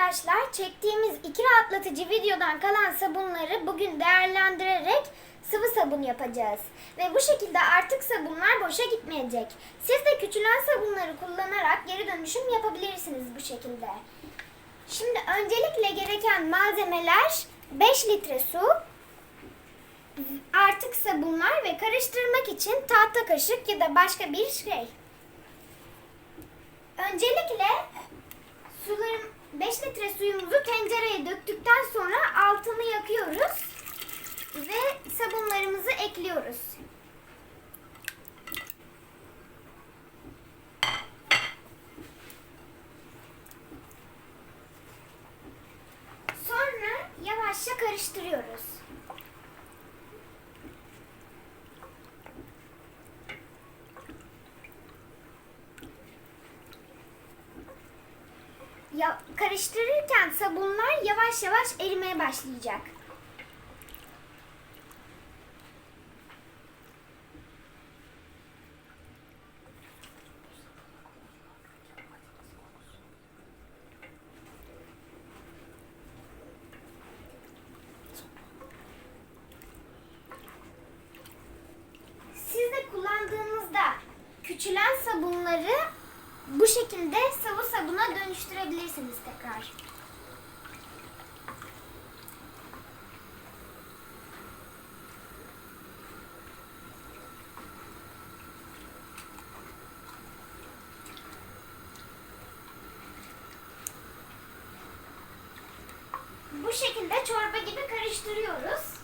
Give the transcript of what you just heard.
arkadaşlar. Çektiğimiz iki rahatlatıcı videodan kalan sabunları bugün değerlendirerek sıvı sabun yapacağız. Ve bu şekilde artık sabunlar boşa gitmeyecek. Siz de küçülen sabunları kullanarak geri dönüşüm yapabilirsiniz bu şekilde. Şimdi öncelikle gereken malzemeler 5 litre su, artık sabunlar ve karıştırmak için tahta kaşık ya da başka bir şey. Öncelikle sularım 5 litre suyumuzu tencereye döktükten sonra altını yakıyoruz ve sabunlarımızı ekliyoruz. Sonra yavaşça karıştırıyoruz. Ya, karıştırırken sabunlar yavaş yavaş erimeye başlayacak. Siz de kullandığınızda küçülen sabunları bu şekilde sıvı sabuna dönüştürebilirsiniz tekrar. Bu şekilde çorba gibi karıştırıyoruz.